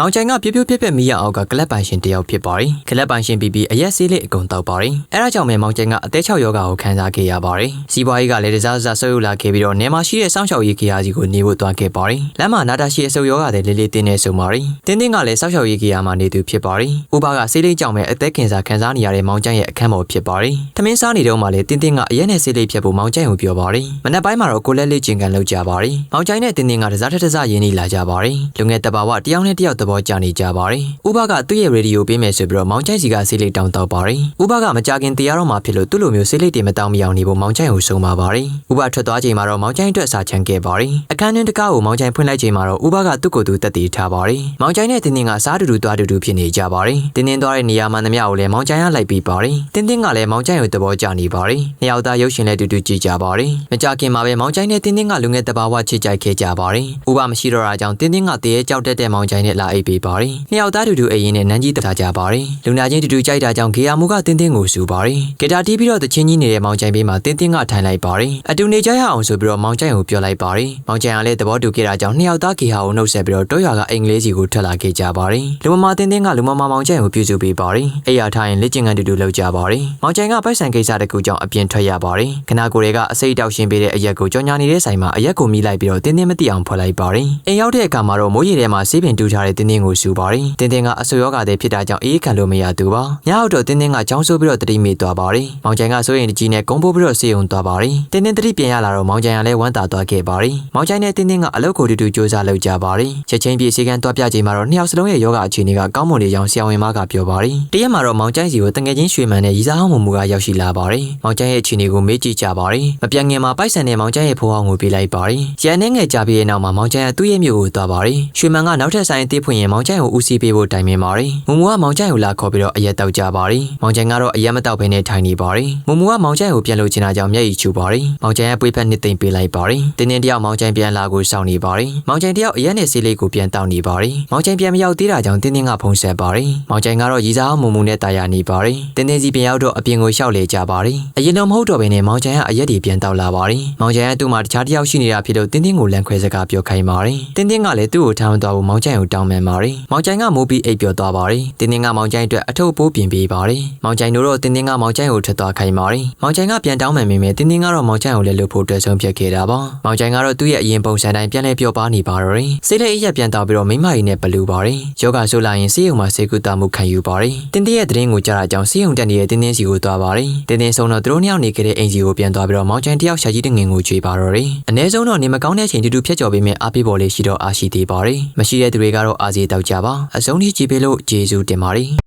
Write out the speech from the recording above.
မောင်ချိုင်ကပြပြပြပြမီးရအောက်ကကလပ်ပိုင်ရှင်တယောက်ဖြစ်ပါတယ်။ကလပ်ပိုင်ရှင်ပြီးပြီးအရက်ဆေးလေးအကုန်တောက်ပါတယ်။အဲဒါကြောင့်ပဲမောင်ချိုင်ကအသေး6ယောဂါကိုခံစားခဲ့ရပါတယ်။စီးပွားရေးကလည်းတစားတစားဆုပ်ယူလာခဲ့ပြီးတော့နေမှာရှိတဲ့စောင့်ရှောက်ရေးခရာကြီးကိုနေဖို့တွားခဲ့ပါတယ်။လမ်းမှာနာတာရှိအဆုပ်ယောဂါတွေလေးလေးတင်းနေဆုံပါတယ်။တင်းတင်းကလည်းစောင့်ရှောက်ရေးခရာမှာနေသူဖြစ်ပါတယ်။ဥပကဆေးလေးကြောင့်ပဲအသက်ခင်စာခံစားနေရတဲ့မောင်ချိုင်ရဲ့အခန်းပေါ်ဖြစ်ပါတယ်။သမင်းစားနေတော့မှလည်းတင်းတင်းကအရက်နဲ့ဆေးလေးဖြတ်ဖို့မောင်ချိုင်ကိုပြောပါတယ်။မနက်ပိုင်းမှာတော့ကိုလက်လေးကျင်ကန်လောက်ကြပါတယ်။မောင်ချိုင်နဲ့တင်းတင်းကတစားတစ်စားရင်းနေလာကြပါတယ်။လူငယ်တဘာဝတယောက်နဲ့တယောက်သဘောကျနေကြပါတယ်။ဥပကသူ့ရဲ့ရေဒီယိုပေးမယ်ဆိုပြီးတော့မောင်ချိုင်စီကဆေးလေးတောင်းတော့ပါတယ်။ဥပကမကြခင်တရားတော်မှာဖြစ်လို့သူ့လိုမျိုးဆေးလေးတွေမတောင်းမအောင်နေဖို့မောင်ချိုင်ကိုဆုံးပါပါတယ်။ဥပထွက်သွားချိန်မှာတော့မောင်ချိုင်အတွက်စာချမ်းခဲ့ပါတယ်။အခန်းတွင်းတကားကိုမောင်ချိုင်ဖွင့်လိုက်ချိန်မှာတော့ဥပကသူ့ကိုယ်သူတက်တည်ထားပါတယ်။မောင်ချိုင်နဲ့တင်းတင်းကစားတူတူတွားတူတူဖြစ်နေကြပါတယ်။တင်းတင်းသွားတဲ့နေရာမှန်သမျှကိုလည်းမောင်ချိုင်ကလိုက်ပြီးပါတယ်။တင်းတင်းကလည်းမောင်ချိုင်ကိုသဘောကျနေပါတယ်။နှစ်ယောက်သားရုပ်ရှင်လည်းတူတူကြည့်ကြပါတယ်။မကြခင်မှာပဲမောင်ချိုင်နဲ့တင်းတင်းကလူငယ်တဘာဝချစ်ကြိုက်ခဲ့ကြပါတယ်။ဥပမရှိတော့တာကြောင့်တင်းတင်းကတရေကြောက်တက်တဲ့မောင်ချိုင်နဲ့လာအိပ်ပေးပါတယ်။နှစ်ယောက်သားတူတူအိမ်ရင်နဲ့နန်းကြီးတထားကြပါတယ်။လူနာချင်းတူတူကြိုက်တာကြောင့်ဂေယာမူကတင်းတင်းကိုစူပါတယ်။ဂီတာတီးပြီးတော့တချင်းကြီးနေတဲ့မောင်ချိုင်ဘေးမှာတင်းတင်းကထိုင်လိုက်ပါတယ်။အတူနေကြရအောင်ဆိုပြီးတော့မောင်ချိုင်ကိုပြောလိုက်ပါတယ်။မောင်ချိုင်ကလည်းသဘောတူခဲ့တာကြောင့်နှစ်ယောက်သားဂေဟာကိုနှုတ်ဆက်ပြီးတော့တောရွာကအင်္ဂလိပ်စီကိုထွက်လာခဲ့ကြပါတယ်။လူမမာတင်းတင်းကလူမမာမောင်ချိုင်ကိုပြုစုပေးပါတယ်။အဲ့ရထားရင်လက်ကျင်ကန်တူတူလောက်ကြပါတယ်။မောင်ချိုင်ကပိုက်ဆံကိစ္စတစ်ခုကြောင့်အပြင်ထွက်ရပါတယ်။ခနာကိုတွေကအစိတ်တောက်ရှင်းပေးတဲ့အရက်ကိုကြော်ညာနေတဲ့ဆိုင်မှာအရက်ကိုမိလိုက်ပြီးတော့တင်းတင်းမသိအောင်ဖွက်လိုက်ပါတယ်။အိမ်ရောက်တဲ့အခါမှာတော့မိုးရေထဲမှာဆေးပင်တူထားတဲ့တင်းတင်းကိုစူပါတယ်။တင်းတင်းကအဆူယောဂါတဲ့ဖြစ်တာကြောင့်အေးခံလို့မရသူပါ။ညအောက်တော့တင်းတင်းကကြောင်းဆိုးပြီးတော့တတိမိသွားပါတယ်။မောင်ချိုင်ကစိုးရင်တကြီးနဲ့ကုန်းပိုးပြီးတော့ဆေးုံသွားပါတယ်။တင်းတင်းတတိပြန်ရလာတော့မောင်ချိုင်ကလည်းဝမ်းသာသွားခဲ့ပါတယ်။မောင်ချိုင်နဲ့တင်းတင်းကအလုပ်ကိုတူတူစူးစမ်းလုပ်ကြပါတယ်။ချက်ချင်းပြေစီကန်းသွားပြချိန်မှာတော့နှစ်ယောက်စလုံးရဲ့ယောဂအခြေအနေကကောင်းမွန်နေကြောင်းဆရာဝန်မကပြောပါတယ်။တရက်မှာတော့မောင်ချိုင်စီကိုတငယ်ချင်းရွှေမန်နဲ့ရီစားဟောင်းမမူကရောက်ရှိလာပါတယ်။မောင်ချိုင်ရဲ့အခြေအနေကိုမေးကြည့်ကြပါတယ်။မပြန်ခင်မှာပိုက်ဆံနဲ့မောင်ချိုင်ရဲ့ဖိုးဟောင်းကိုပေးလိုက်ပါတယ်။ရန်နဲ့ငယ်ကြပြီးတဲ့နောက်မှာမောင်ချိုင်ကသူ့ရဲ့မြို့ကိုသွားပါတယ်။ရွှေမန်ကနောက်ထပ်ဆိုင်အသေးဖွင့်ရင်မောင်ချိုင်ကိုဦးစီးပေးဖို့တိုင်ပင်ပါတယ်။မမူကမောင်ချိုင်ကိုလာခေါ်ပြီးတော့အရက်တောက်ကြပါတယ်။မောင်ချိုင်ကတော့အရက်မတောက်ဘဲနဲ့ထိုင်နေပါတယ်။မမူကမောင်ချိုင်ကိုပြန်လို့ချင်တာကြောင့်မျက်ရည်ချူပါတယ်။မောင်ချိုင်ကပွေးဖက်နှစ်သိမ့်ပေးလိုက်ပါတယ်။တင်းတင်းတယောက်မောင်ချိုင်ပြန်လာကိုစောင့်နေပါတယ်။မောင်ချိုင်တယောက်အရက်နဲ့ဆေးလေးကိုပြန်တောက်နေပါတယ်။မောင်ချိုင်ပြန်မရောက်သေးတာကြောင့်တင်းတင်းကဖုန်းဆက်ပါတယ်။မောင်ချိုင်ကတော့ရီစားအောင်မမူနဲ့တာယာနေပါတယ်။တင်းတင်းစီပြန်ရောက်တော့အပြင်ကိုရှောက်လေကြပါတယ်။အရင်တော့မဟုတ်တော့ဘဲနဲ့မောင်ချိုင်ကအရက်တွေပြန်တောက်လာပါတယ်။မောင်ချိုင်ကသူ့မှာတခြားတစ်ယောက်ရှိနေတာဖြစ်လို့တင်းတင်းကိုလန့်ခွဲစကားပြောခိုင်းပါတယ်။တင်းတင်းကလည်းသူ့ကိုထောင်းသွားဖို့မောင်ချိုင်ကိုတောင်းပန်ပါတယ်။မောင်ချိုင်ကမိုးပြီးအိပ်ပျော်သွားပါတယ်။တင်းတင်းကမောင်ချိုင်အတွက်အထုပ်ပိုးပြင်ပေးပါတယ်။မောင်ချိုင်တို့တော့တင်းတင်းကမောင်ချိုင်ကိုထွက်သွားခိုင်းပါတယ်။မောင်ချိုင်ကပြန်တောင်းပန်မိမယ်တင်းတင်းကတော့မောင်ချိုင်ကိုလည်းလှုပ်ဖို့အတွက်ဆုံးဖြတ်ခဲ့တာပါ။မောင်ချိုင်ကတော့သူ့ရဲ့အရင်ပုံစံတိုင်းပြန်လဲပြောပါနေပါတော့တယ်။စိတ်လေးအရက်ပြန်တောက်ပြီးတော့မိမကြီးနဲ့ဘလူပါတယ်။ယောဂဆိုလာရင်စေးရုံမှာစေကူတာမှုခံယူပါတယ်။တင်းတင်းရဲ့သတင်းကိုကြားတာကြောင့်စေးရုံတက်နေတဲ့တင်းတင်းစီကိုသွားပါတယ်။တင်းတင်းဆုံးတော့သူတို့နှစ်ယောက်နေခဲ့တဲ့အင်ဂျီကိုပြန်သွားပြီးတော့မောင်ချိုင်တယောက်ရှာကြီးတဲ့ငင်ကိုကြွေပါတော့တယ်။အ ਨੇ ဆုံးတော့နေမကောင်းတဲ့အချိန်တူတူဖြတ်ကျော်ပေးမယ်အားပေးပေါ်လေးရှိတော့အားရှိသေးပါတယ်။မရှိတဲ့သူတွေကတော့အားစီတောက်ကြပါ။အဆုံးထိကြည့်ပေးလို့ကျေးဇူးတင်ပါတယ်။